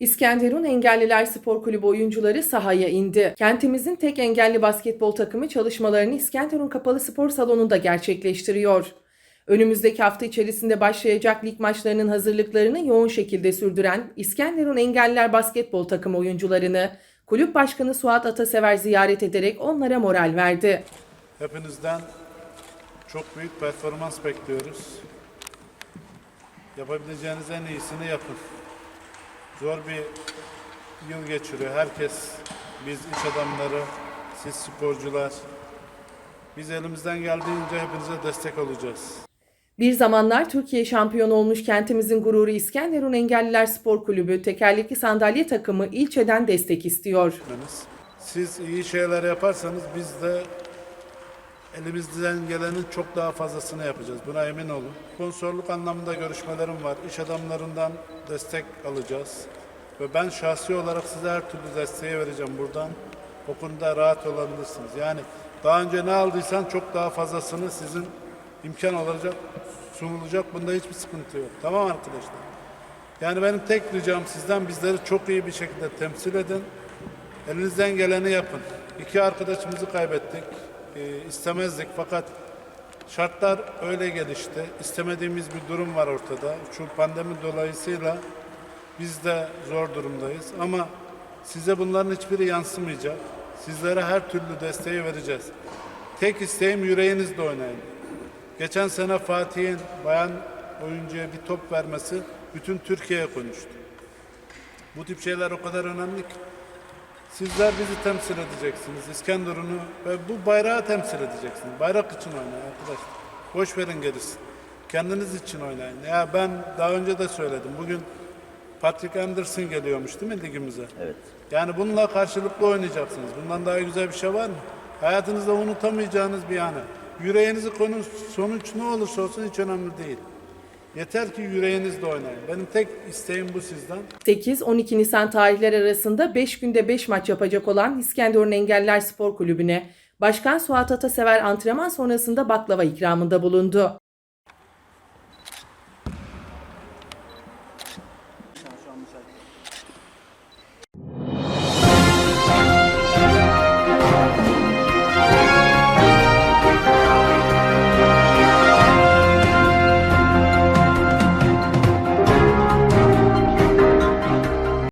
İskenderun Engelliler Spor Kulübü oyuncuları sahaya indi. Kentimizin tek engelli basketbol takımı çalışmalarını İskenderun Kapalı Spor Salonu'nda gerçekleştiriyor. Önümüzdeki hafta içerisinde başlayacak lig maçlarının hazırlıklarını yoğun şekilde sürdüren İskenderun Engelliler Basketbol takımı oyuncularını Kulüp Başkanı Suat Atasever ziyaret ederek onlara moral verdi. Hepinizden çok büyük performans bekliyoruz. Yapabileceğiniz en iyisini yapın. Zor bir yıl geçiriyor herkes. Biz iş adamları, siz sporcular. Biz elimizden geldiğince hepinize destek olacağız. Bir zamanlar Türkiye şampiyonu olmuş kentimizin gururu İskenderun Engelliler Spor Kulübü tekerlekli sandalye takımı ilçeden destek istiyor. Siz iyi şeyler yaparsanız biz de elimizden gelenin çok daha fazlasını yapacağız. Buna emin olun. Sponsorluk anlamında görüşmelerim var. İş adamlarından destek alacağız. Ve ben şahsi olarak size her türlü desteği vereceğim buradan. O konuda rahat olabilirsiniz. Yani daha önce ne aldıysan çok daha fazlasını sizin imkan olacak, sunulacak. Bunda hiçbir sıkıntı yok. Tamam arkadaşlar? Yani benim tek ricam sizden bizleri çok iyi bir şekilde temsil edin. Elinizden geleni yapın. İki arkadaşımızı kaybettik. Ee, istemezdik fakat şartlar öyle gelişti. İstemediğimiz bir durum var ortada. Şu pandemi dolayısıyla biz de zor durumdayız. Ama size bunların hiçbiri yansımayacak. Sizlere her türlü desteği vereceğiz. Tek isteğim yüreğinizle oynayın. Geçen sene Fatih'in bayan oyuncuya bir top vermesi bütün Türkiye'ye konuştu. Bu tip şeyler o kadar önemli ki. Sizler bizi temsil edeceksiniz. İskenderun'u ve bu bayrağı temsil edeceksiniz. Bayrak için oynayın arkadaşlar. Boş verin gerisi. Kendiniz için oynayın. Ya ben daha önce de söyledim. Bugün Patrick Anderson geliyormuş değil mi ligimize? Evet. Yani bununla karşılıklı oynayacaksınız. Bundan daha güzel bir şey var mı? Hayatınızda unutamayacağınız bir anı. Yüreğinizi konu sonuç ne olursa olsun hiç önemli değil. Yeter ki yüreğinizle oynayın. Benim tek isteğim bu sizden. 8-12 Nisan tarihleri arasında 5 günde 5 maç yapacak olan İskenderun Engelliler Spor Kulübü'ne Başkan Suat Atasever antrenman sonrasında baklava ikramında bulundu.